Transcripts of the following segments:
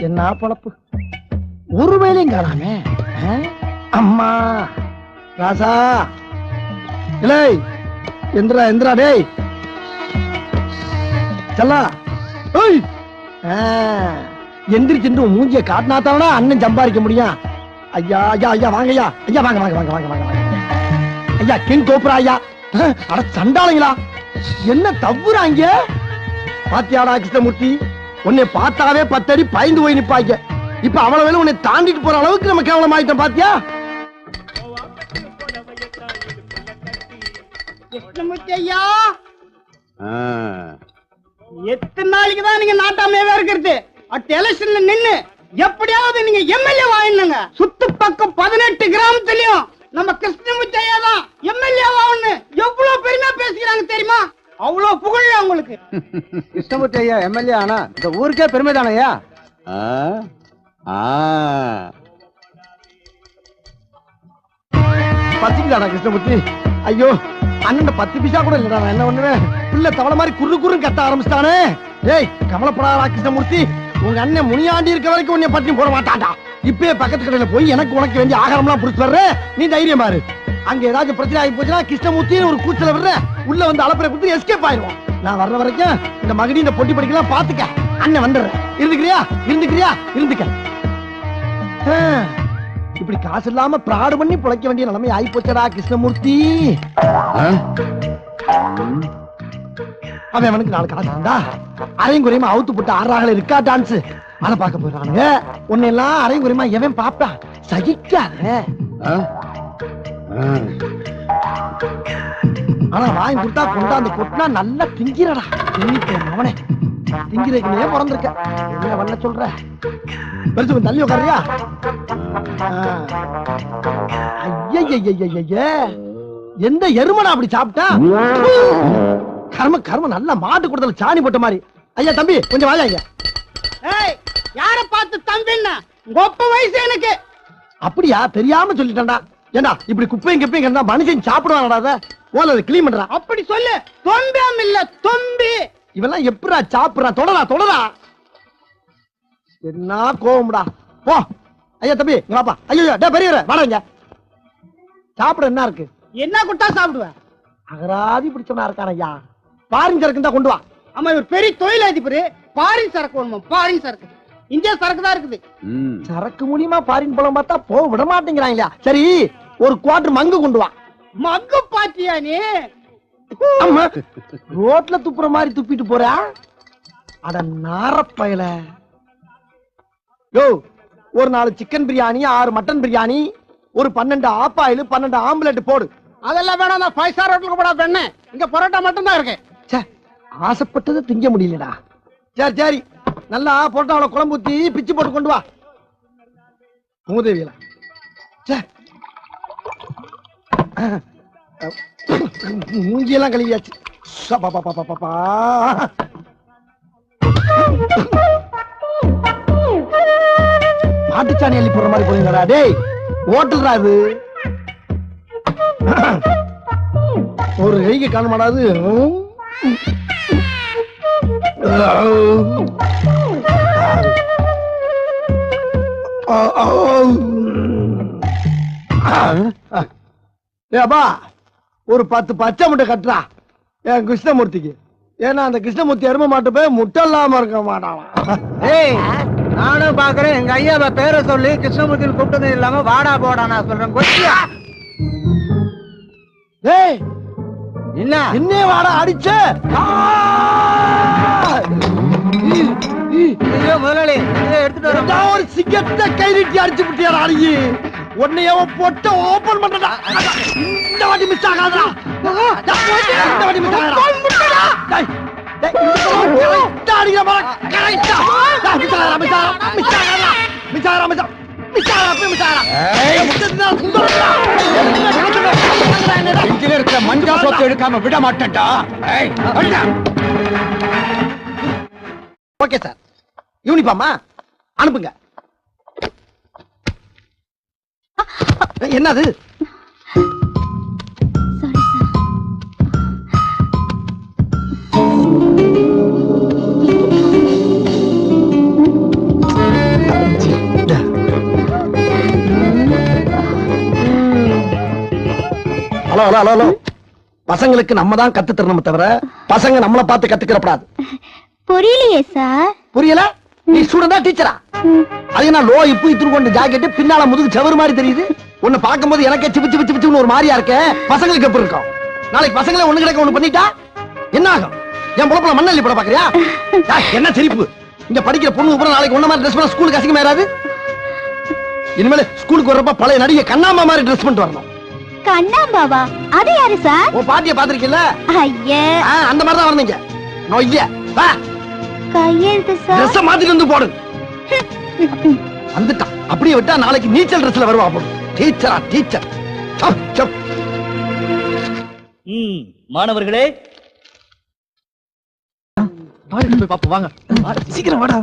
என்ன பொழப்பு? ஒரு வேலையும் காணாமே அம்மா ராசா. இலே எந்திரா எந்திரா டேய். செல்லா. ஏய். ஆ, மூஞ்சிய காட்டினாத்தானா அண்ணன் சம்பாதிக்க முடியும். ஐயா ஐயா ஐயா வாங்க ஐயா. ஐயா வாங்க வாங்க வாங்க வாங்க வாங்க ஐயா கிங் கோப்ரா ஐயா. அட சண்டாளங்களா. என்ன தவ்வுறாங்க பாத்தியாடா கிருஷ்ணமூர்த்தி. உன்னை பார்த்தாவே பத்தடி பயந்து போய் நிப்பாங்க இப்ப அவ்வளவு வேலை உன்னை தாண்டிட்டு போற அளவுக்கு நம்ம கேவலம் ஆயிட்டோம் பாத்தியா? கிருஷ்ணமூர்த்தி ஐயா? எத்தனை நாளைக்கு தான் நீங்க நாட்டாமையாவே இருக்கிறது? அட் எலெக்ஷன்ல நின்னு எப்படியாவது நீங்க எம்எல்ஏ வாங்கினுங்க சுத்து பக்கம் பதினெட்டு கிராமத்துலயும் நம்ம கிருஷ்ணமூர்த்தி ஐயா தான் எம்எல்ஏ வாங்கன்னு எவ்வளவு பெருமையா பேசிக்கிறாங்க தெரியுமா? அவ்வளவு புகழ் அவங்களுக்கு. கிருஷ்ணமூர்த்தி ஐயா எம்எல்ஏ ஆனா இந்த ஊருக்கே பெருமை தானையா? பத்திக்கிட்டாடா கிருஷ்ணமூர்த்தி? ஐயோ அண்ணன் பத்து பைசா கூட இல்லடா என்ன பண்ணுவேன்? பிள்ளை தவளை மாதிரி குறு குறுன்னு கத்த ஆரம்பிச்சிட்டானே. ஏய் கவலைப்படாதா கிருஷ்ணமூர்த்தி. உங்க அண்ணன் முனியாண்டி இருக்க வரைக்கும் உன்னை பட்டி போட மாட்டான்டா. இப்பயே பக்கத்து கடையில போய் எனக்கு உனக்கு வேண்டிய ஆகாரம்லாம் புடிச்சு வர்ற நீ தைரியமா இரு அங்க ஏதாச்சும் பிரச்சனை ஆகி போச்சுன்னா கிருஷ்ணமூர்த்தின்னு ஒரு கூச்சல விடுற உள்ள வந்து அலப்பறை கொடுத்து எஸ்கேப் ஆயிடுவோம் நான் வர்ற வரைக்கும் இந்த மகடி இந்த பொட்டி படிக்கலாம் பாத்துக்க அண்ணன் வந்துடுறேன் இருந்துக்கிறியா? இருந்துக்கிறியா? இருந்துக்க. இப்படி காசு இல்லாம பிராடு பண்ணி பிழைக்க வேண்டிய நிலைமை ஆகி போச்சடா கிருஷ்ணமூர்த்தி அவன் அவனுக்கு நாலு காசு இருந்தா அரையும் குறையுமா அவுத்து போட்டு ஆறாகல இருக்கா டான்ஸ் அதை பார்க்க போறானுங்க உன்னை எல்லாம் அரையும் குறையுமா எவன் பாப்பான் சகிக்காத. ஆனா வாங்கி கொடுத்தா கொண்டாந்து கொட்டினா நல்லா திங்கிறடா. அவனே. திங்கிறதுக்குனே பிறந்திருக்க என்ன பண்ண சொல்ற? பெருசு தள்ளி உட்காரியா ஐயய்யய்யய்யய்ய எந்த எருமடா அப்படி சாப்பிட்டா? கர்ம கர்ம நல்ல மாட்டு கொடுத்தல சாணி போட்ட மாதிரி. ஐயா தம்பி கொஞ்சம் வாயா ஐயா. ஏய் யார பார்த்து தம்பின்னா? கொப்ப வயசு எனக்கு. அப்படியா? தெரியாம சொல்லிட்டேன்டா. ஏண்டா இப்படி குப்பையும் கிப்பையும் கிடந்தா மனுஷன் சாப்பிடுவானடா ஓல அதை கிளீன் பண்றா? அப்படி சொல்லு. தொம்பியாம் இல்ல தொம்பி. இவெல்லாம் எப்படா சாப்பிடுறான் தொடரா தொடரா. என்ன கோவம்டா. போ. ஐயா தம்பி இங்க வாப்பா. ஐயோ டே பெரியவரே வாடா சாப்பிட என்ன இருக்கு? என்ன கொடுத்தா சாப்பிடுவேன் அகராதி பிடிச்சவனா இருக்கான் ஐயா. பாரின் சரக்கு தான் கொண்டு வா. ஆமா இவர் பெரிய தொழிலதிபர். பாரின் சரக்கு வேணுமா? பாரின் சரக்கு. இந்தியா சரக்கு தான் இருக்குது. சரக்கு மூலியமா பாரின் பழம் பார்த்தா போக விட மாட்டேங்கிறாங்க இல்லையா? சரி ஒரு குவார்டர் மங்கு கொண்டு வா. மக்கு பாத்தியா நீ? ரோட்ல துப்புற மாதிரி துப்பிட்டு போறா. அட நாரப்பயல யோ ஒரு நாலு சிக்கன் பிரியாணி ஆறு மட்டன் பிரியாணி ஒரு பன்னெண்டு ஆப்பாயில் பன்னெண்டு ஆம்லெட் போடு. அதெல்லாம் வேணாம் நான் ஃபைவ் ஸ்டார் ஹோட்டலுக்கு போடா பெண்ணு இங்க பரோட்டா மட்டும் தான் இருக்கு. ச்சே ஆசைப்பட்டது திங்க முடியலடா. சரி சரி. நல்லா போட்டாவளை குழம்பு ஊத்தி பிச்சு போட்டு கொண்டு வா. மூதேவியல மூஞ்சியெல்லாம் கழுவியாச்சு. பாப்பா மாட்டுச்சாணி அள்ளி போடுற மாதிரி போறீங்களா டேய் ஓட்டல்ரா அது ஒரு கைக்கு காண ஏப்பா ஒரு பத்து பச்சை முட்டை கட்டுறா என் கிருஷ்ணமூர்த்திக்கு. ஏன்னா அந்த கிருஷ்ணமூர்த்தி எரும மாட்டு போய் முட்டை இல்லாம இருக்க மாட்டான். ஏய் நானும் பாக்குறேன். எங்க ஐயாவை பேரை சொல்லி கிருஷ்ணமூர்த்தி கூப்பிட்டது இல்லாம வாடா போடா நான் சொல்றேன். கொச்சியா. டேய் என்ன என்னே வாடா அடிச்ச. முதலாளி எடுத்துட்டு ஒரு சிங்கத்தை கை நீட்டி அடிச்சு விட்டியாடா அடியே உன்னையவ பொட்ட ஓபன் பண்றடா இந்த வாட்டி மிஸ் ஆகாதடா. இந்த வாட்டி மிஸ் ஆகாதடா. டேய், மஞ்சா சொத்து எடுக்காம விட மாட்டேன்டா. Okay sir. யூனிஃபார்மா? அனுப்புங்க. என்னது? Hello hello hello hello. பசங்களுக்கு நம்ம தான் கத்து தரணும் தவிர பசங்க நம்மளை பார்த்து கத்துக்கிறப்படாது. புரியலையே சார் புரியல? நீ ஸ்டூடெண்டா டீச்சரா? அது என்ன லோ இப்பு இத்துரு கொண்டு ஜாக்கெட் பின்னால முதுகு செவரு மாதிரி தெரியுது. உன்னை பார்க்கும்போது எனக்கே சிப்பு சிப்பு சிப்புன்னு ஒரு மாதிரியா இருக்க. பசங்களுக்கு எப்படி இருக்கும்? நாளைக்கு பசங்களே ஒண்ணு கிடக்க ஒண்ணு பண்ணிட்டா? என்ன ஆகும்? என் புலப்பல மண்ணள்ளி பட பாக்குறியா? என்ன சிரிப்பு? இங்க படிக்கிற பொண்ணு கூட நாளைக்கு ஒண்ணு மாதிரி ட்ரெஸ் பண்ண ஸ்கூலுக்கு அசிங்கமா ஏறாது? இனிமேல் ஸ்கூலுக்கு வர்றப்ப பழைய நடிகை கண்ணாம்பா மாதிரி ட்ரெஸ் பண்ணிட்டு வரணும். கண்ணாம்பாவா அது யாரு சார்? உன் பாட்டிய பாத்திருக்கீல்ல ஐயே. அந்த மாதிரி தான் வரணுங்க நொய்ய. வா. கையெழுத்து சார் ட்ரெஸ் மாத்திட்டு வந்து போடு. வந்துட்டான் அப்படியே விட்டா நாளைக்கு நீச்சல் ட்ரெஸ்ல வருவா போடு டீச்சரா டீச்சர். ம் மாணவர்களே. போய் பாப்போம் வாங்க. சீக்கிரம் வாடா.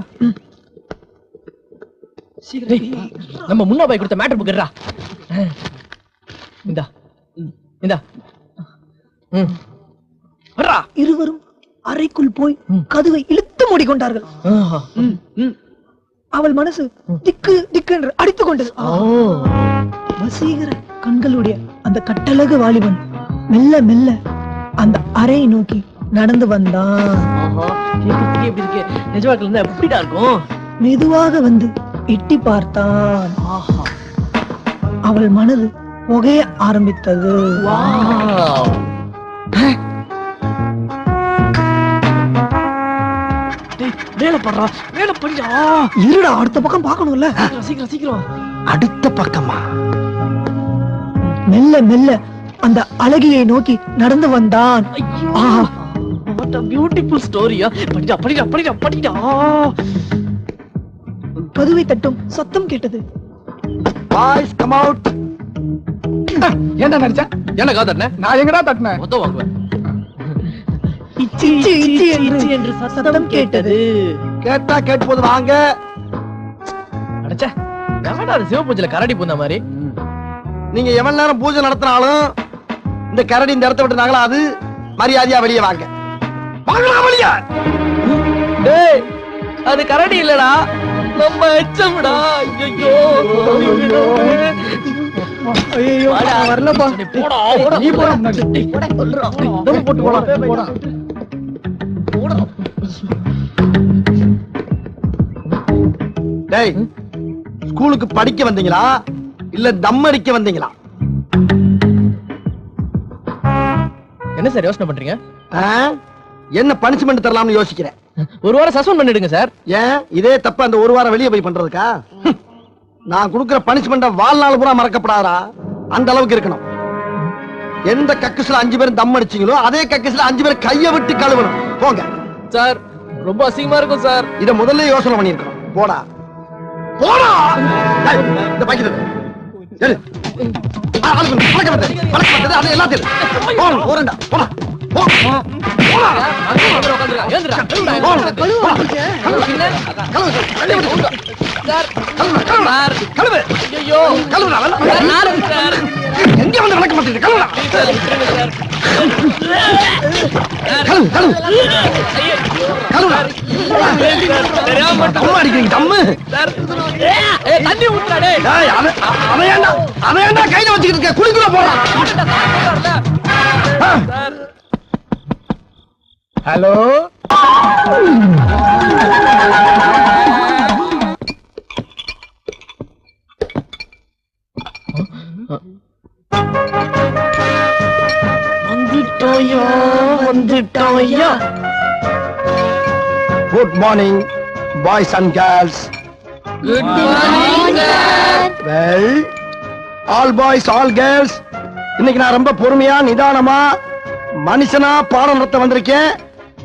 டேய், நம்ம முன்னா போய் கொடுத்த மேட்டர் புக் இந்தா. இந்தா. ம். இருவரும் அறைக்குள் போய் கதவை இழுத்து மூடிக்கொண்டார்கள். அவள் மனசு திக்கு திக்கு என்று அடித்துக் கொண்டது. வசீகர கண்களுடைய அந்த கட்டழகு வாலிபன் மெல்ல மெல்ல அந்த அறையை நோக்கி நடந்து வந்தான். எப்படிடா இருக்கும்? மெதுவாக வந்து எட்டி பார்த்தான். ஆஹா. அவள் மனது புகைய ஆரம்பித்தது. மேல படுறா மேல படிடா. இருடா அடுத்த பக்கம் பார்க்கணும்ல. சீக்கிரம் சீக்கிரம் அடுத்த பக்கமா? மெல்ல மெல்ல அந்த அழகியை நோக்கி நடந்து வந்தான். ஆஹா. வாட் பியூட்டிஃபுல் ஸ்டோரியா படிடா படிடா படிடா படிடா. கதவை தட்டும் சத்தம் கேட்டது. பாய்ஸ் கம் அவுட் ஏன்டா நடிச்ச என்ன காதர்ன நான் எங்கடா தட்டினேன்? மொத்தம் வாங்குவேன். இச்சி இச்சி என்று என்று சத்தம் கேட்டது. கேட்டா கேட்டு போது வாங்க. அடச்சே எவன்டா அது சிவபூஜையில கரடி பூந்த மாதிரி. நீங்க எவ்வளவு நேரம் பூஜை நடத்தினாலும் இந்த கரடி இந்த இடத்த விட்டு நகலாது மரியாதையா வெளியே வாங்க. வாங்கடா வெளியே. டேய் அது கரடி இல்லடா. நம்ம எச்சம்டா. ஐயோ ஐயோ வரலப்பா. போடா போடா. நீ போடா. முன்னாடி. டேய், சொல்றா. தம் போட்டு போடா. டேய் ஸ்கூலுக்கு படிக்க வந்தீங்களா? இல்ல தம் அடிக்க வந்தீங்களா? என்ன சார் யோசனை பண்றீங்க? என்ன பனிஷ்மெண்ட் தரலாம்னு யோசிக்கிறேன். ஒரு வாரம் சஸ்பெண்ட் பண்ணிடுங்க சார். ஏன்? இதே தப்பு அந்த ஒரு வாரம் வெளியே போய் பண்றதுக்கா. நான் கொடுக்கிற பனிஷ்மெண்ட வாழ்நாள் பூரா மறக்கப்படாதா? அந்த அளவுக்கு இருக்கணும். எந்த கக்கஸ்ல அஞ்சு பேரும் தம் அடிச்சீங்களோ அதே கக்கஸ்ல அஞ்சு பேர் கைய விட்டு கழுவணும். போங்க. சார் ரொம்ப அசிங்கமா இருக்கும் சார். இத முதல்ல யோசனை பண்ணிருக்கணும் போடா. போடா! இந்த பாக்கெட் எடு. எடு. ஆ, ஆளு கொண்டு, பழக்கம் வந்தது, பழக்கம் வந்தது, அது எல்லாத்தையும். போடா, போறேன்டா, போடா, ஐயோ எங்க வந்து விளக்க மாட்டேங்குது கழுவுடா. கழுவு, கழுவு. கழுவுடா. அடிக்கிறீங்க, தம்மு. தண்ணி அவன் அவன் அவன் ஏன்டா கையில வச்சுக்கிட்டு இருக்க குளிக்குள்ள போறான் சார் ஹலோ? வந்துட்டோயா வந்துட்டோயா. Good morning boys and girls good morning well all boys all girls இன்னைக்கு நான் ரொம்ப பொறுமையா நிதானமா மனுஷனா பாடம் நடத்த வந்திருக்கேன்.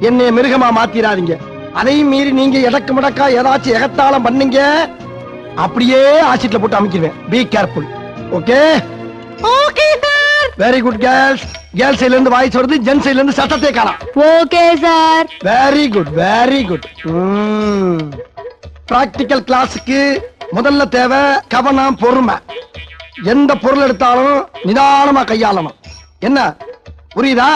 என்னை மிருகமா மாத்திராதீங்க. அதையும் மீறி நீங்க எடக்கு முடக்கா ஏதாச்சும் எகத்தாளம் பண்ணீங்க. அப்படியே ஆசிட்ல போட்டு அமைக்கிடுவேன் be careful okay okay sir very good girls girls சைடுல இருந்து வாய்ஸ் வருது ஜென்ஸ் சைடுல இருந்து சத்தத்தை காணாம் okay sir very good very good practical கிளாஸுக்கு முதல்ல தேவை கவனம் பொறுமை. எந்த பொருள் எடுத்தாலும் நிதானமா கையாளணும். என்ன? புரியுதா?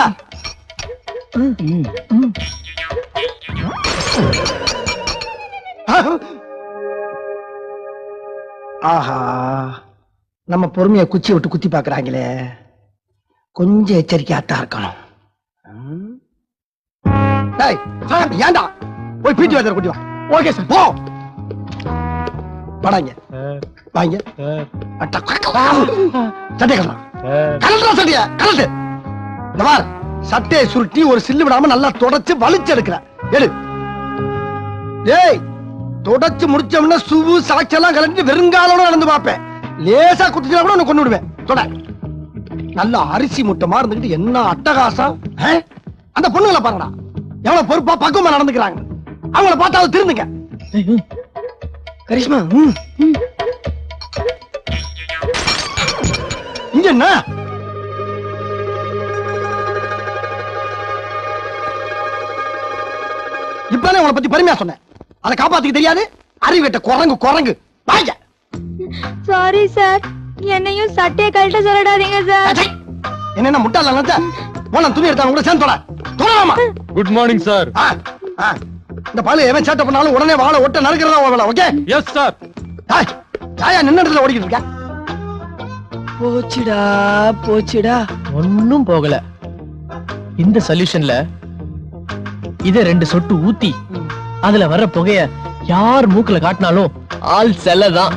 ஆஹா. நம்ம பொறுமைய குச்சி விட்டு குத்தி பாக்குறாங்களே கொஞ்சம் எச்சரிக்கையாத்தான் இருக்கணும். ஏன்டா? போய் பீட்டி வாத்தியார் கூட்டி வா ஓகே சார் போ. வாடாங்க. வாங்க. சட்டை கலண்டா சட்டைய கலட்டு இந்த சட்டையை சுருட்டி ஒரு சில்லு விடாம நல்லா தொடச்சு வலிச்சு எடுக்கிற எடு. டேய் தொடச்சு முடிச்சோம்னா சுவு சாட்சியெல்லாம் கலந்து வெறுங்காலோட நடந்து பார்ப்பேன். லேசா குத்துச்சா கூட உன்னை கொண்டு விடுவேன் தொட. நல்ல அரிசி முட்டமா இருந்துகிட்டு என்ன அட்டகாசம்? அந்த பொண்ணுங்களை பாருங்கடா. எவ்வளவு பொறுப்பா பக்குவமா நடந்துக்கிறாங்க. அவங்கள பார்த்தாவது திருந்துங்க. கரிஷ்மா. இங்க என்ன? இப்பதானே உங்களை பத்தி பெருமையா சொன்னேன்? அதை காப்பாத்திக்க தெரியாது? அறிவிட்ட குரங்கு குரங்கு. வாங்க. சாரி சார் என்னையும் சட்டையை கழட்ட சொல்லிடாதீங்க சார். என்ன முட்டாள் போன துணி எடுத்தாங்க கூட சேர்ந்து தொட. தொடலாமா? Good morning sir. இந்த பாலு எவன் சேட்டை பண்ணாலும் உடனே வாழை ஒட்ட நறுக்கிறதா வேலை ஓகே எஸ் சார் ஏய், யாயா நின்ன இடத்துல ஓடிக்கிட்டு இருக்க? போச்சுடா போச்சுடா. ஒன்னும் போகல. இந்த சொல்யூஷன்ல இத ரெண்டு சொட்டு ஊத்தி அதுல வர்ற புகைய யார் மூக்குல காட்டினாலும் ஆள் செல்லதான்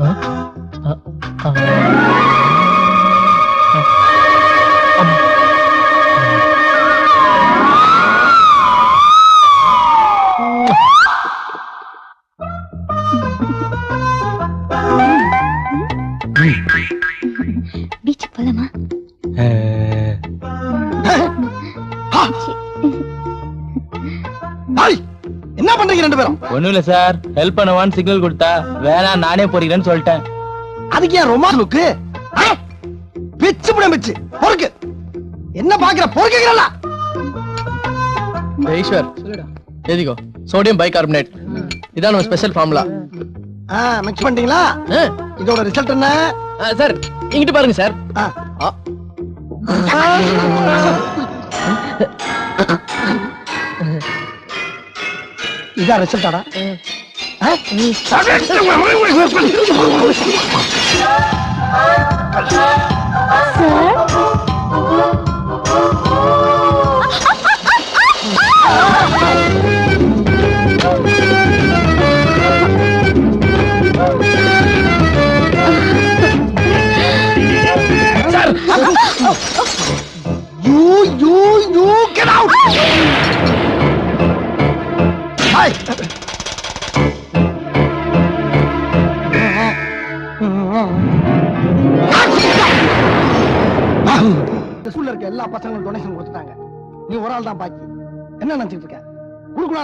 ஆ? ஒண்ணும் இல்ல சார் ஹெல்ப் பண்ணவான்னு சிக்னல் கொடுத்தா வேணாம் நானே போறீங்கன்னு சொல்லிட்டேன். அதுக்கு ஏன் ரொமான்ஸ் லுக்கு பிச்சு புடம் பிச்சு. பொறுக்கு. என்ன பாக்குற பொறுக்குறல ஈஸ்வர். எதிகோ சோடியம் பைகார்பனேட் இதான் நம்ம ஸ்பெஷல் ஃபார்முலா மிக்ஸ் பண்ணிட்டீங்களா? இதோட ரிசல்ட் என்ன? சார் இங்கிட்டு பாருங்க சார் ஆ, ஆ. இதான் ரிசல்ட்டாடா யூ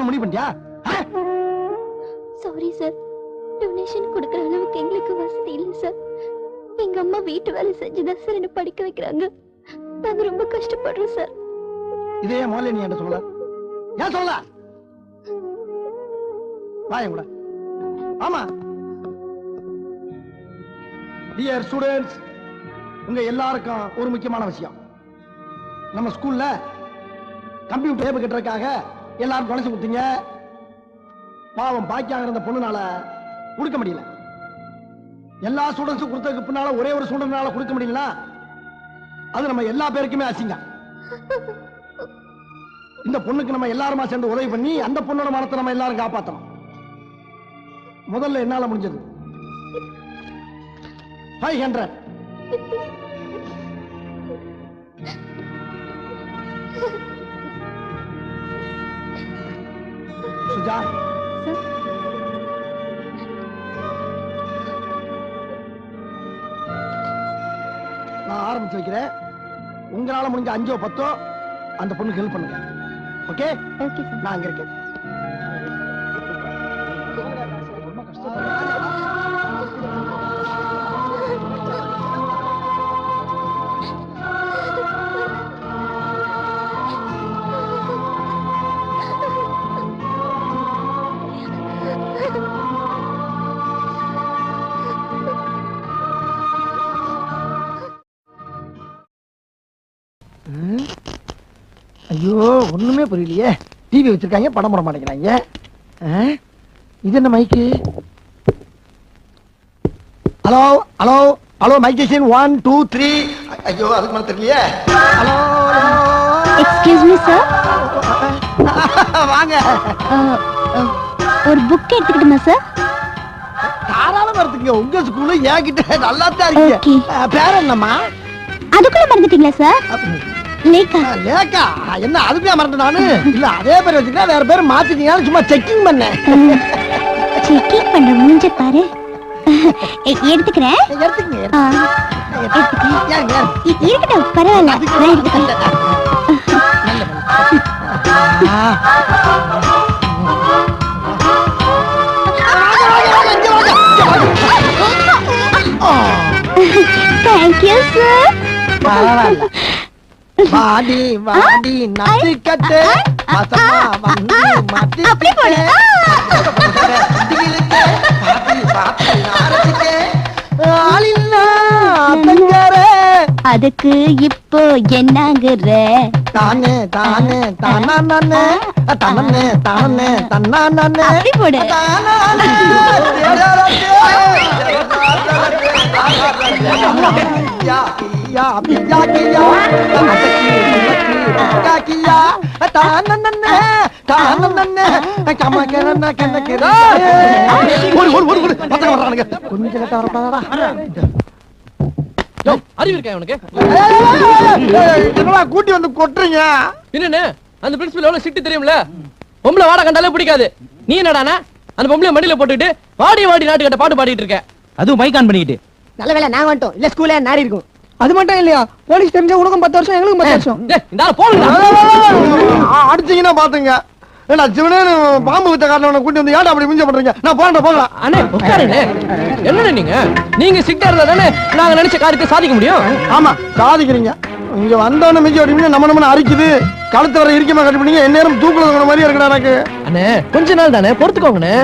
குடுக்கலாம்னு முடிவு பண்ணியா சாரி சார் டொனேஷன் கொடுக்கற அளவுக்கு எங்களுக்கு வசதி இல்லை சார் எங்க அம்மா வீட்டு வேலை செஞ்சுதான் சார் என்ன படிக்க வைக்கிறாங்க. நாங்க ரொம்ப கஷ்டப்படுறோம் சார் இதே முதல்ல நீ என்ன சொல்லல. ஏன் சொல்லல? வாயன் கூட. ஆமா. டியர் ஸ்டூடெண்ட்ஸ் உங்க எல்லாருக்கும் ஒரு முக்கியமான விஷயம். நம்ம ஸ்கூல்ல கம்ப்யூட்டர் டேபிள் கட்டுறதுக்காக எல்லாரும் டொனேஷன் கொடுத்தீங்க. பாவம் பாக்கியாக இருந்த பொண்ணுனால கொடுக்க முடியல. எல்லா ஸ்டூடெண்ட்ஸும் கொடுத்ததுக்கு பின்னால ஒரே ஒரு ஸ்டூடெண்ட்னால கொடுக்க முடியல அது நம்ம எல்லா பேருக்குமே அசிங்கம். இந்த பொண்ணுக்கு நம்ம எல்லாருமா சேர்ந்து உதவி பண்ணி அந்த பொண்ணோட மனத்தை நம்ம எல்லாரும் காப்பாத்தணும். முதல்ல என்னால முடிஞ்சது? Five hundred Suja. நான் ஆரம்பிச்சு வைக்கிறேன். உங்களால முடிஞ்ச அஞ்சோ பத்தோ அந்த பொண்ணுக்கு ஹெல்ப் பண்ணுங்க. ஓகே ஓகே சார் நான் அங்க இருக்கேன். ஐயோ ஒண்ணுமே புரியலையே. டிவி வச்சிருக்காங்க படம் போட மாட்டேங்கிறாங்க? இது என்ன mic hello hello hello mic one two three ஐயோ அதுக்கு மேல தெரியலையே. ஹலோ எக்ஸ்கியூஸ் மீ சார் வாங்க. ஒரு புக் எடுத்துக்கிட்டுமா சார் தாராளமா எடுத்துங்க உங்க ஸ்கூலு என்கிட்ட நல்லா தான் இருக்கீங்க பேர் என்னம்மா? அதுக்குள்ள மறந்துட்டீங்களா சார் லேக்கா லேக்கா என்ன அதுக்கே மறந்து நானு இல்ல அதே பேர் வச்சுக்கிட்டா வேற பேர் மாத்திட்டீங்கன்னு சும்மா செக்கிங் பண்ணேன் செக்கிங் பண்ற மூஞ்ச பாரு எடுத்துக்கிறேன் இருக்கட்டும் பரவாயில்ல தேங்க்யூ சார் பரவாயில்ல. வாடி வாடி நட்டுக்கட்டு வசமா வந்து தங்கரே அதுக்கு இப்போ என்னங்குற தானே தானே தானா நானே தனனே தானே தன்னா நானே அப்படி போடு யோ, அறிவு இருக்கா உனக்கு கூட்டி வந்து கொட்டுறீங்க என்னன்னு அந்த பிரின்சிபல் எவ்வளவு சிட்டு தெரியும்ல பொம்பளை வாட கண்டாலே பிடிக்காது நீ என்னடானா அந்த பொம்பளை மடியில போட்டுக்கிட்டு வாடி வாடி நாட்டு கட்ட பாட்டு பாடிட்டு இருக்க அதுவும் மைக் ஆன் பண்ணிக்கிட்டு நல்ல வேலை நாங்க வந்துட்டோம் இல்ல ஸ்கூல்ல நாரி இருக்கும் அது மட்டும் இல்லையா? போலீஸ் தெரிஞ்சா உனக்கும் பத்து வருஷம் எங்களுக்கும் பத்து வருஷம். டேய், இந்த போடுங்க அடிச்சீங்கன்னா பாத்துங்க. ஏன்னா சிவனேன்னு பாம்பு வித்த காரணம் கூட்டி வந்து ஏன்டா அப்படி மிஞ்ச பண்றீங்க? நான் போறேன் போகலாம் அண்ணே உட்காருங்க. என்னண்ணே நீங்க? நீங்க சிட்டா இருந்தா தானே நாங்க நினைச்ச காரியத்தை சாதிக்க முடியும்? ஆமா சாதிக்கிறீங்க. இங்க வந்தவன மிஞ்சி ஓடிப்பீங்க நம்ம நம்ம அரிக்குது. கழுத்து வர இறுக்கமா கட்டிப்பீங்க எந்நேரம் தூக்குல இருக்கிற மாதிரி இருக்கடா எனக்கு. அண்ணே கொஞ்ச நாள் தானே பொறுத்துக்கோங்கண்ணே.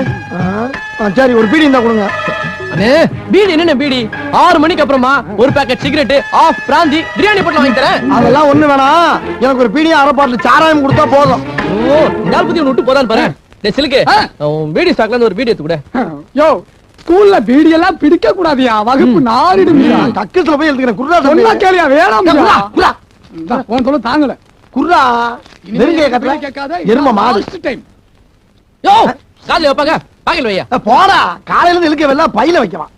சரி ஒரு பீடி இருந்தா கொடுங்க. பீடி என்னண்ணே பீடி? ஆறு மணிக்கு அப்புறமா ஒரு packet cigarette half brandy biryani போட்டு வாங்கி தரேன். அதெல்லாம் ஒண்ணு வேணாம். எனக்கு ஒரு பீடியும் அரை பாட்டில் சாராயம் கொடுத்தா போதும். ஓ ஆள் பத்தி விட்டு போதான்னு பாரு. சிலுக்கு பீடி ஸ்டாக்ல இருந்து ஒரு பீடி எடுத்து கூட. யோ ஸ்கூல்ல பீடி எல்லாம் பிடிக்க கூடாதியா வகுப்பு நாரிடுமியா கக்கத்துல போய் எழுதுக்கிறேன் குர்ரா சொன்னா கேளியா வேணாம் குர்ரா, உன் சொல்ல தாங்கல. குர்ரா நெருங்கிய கட்டல எரும மாடு. டைம் யோ காதுல வைப்பாங்க பாக்கெட் வையா போடா. காலையில இருந்து இழுக்க வெள்ள பையில வைக்கலாம்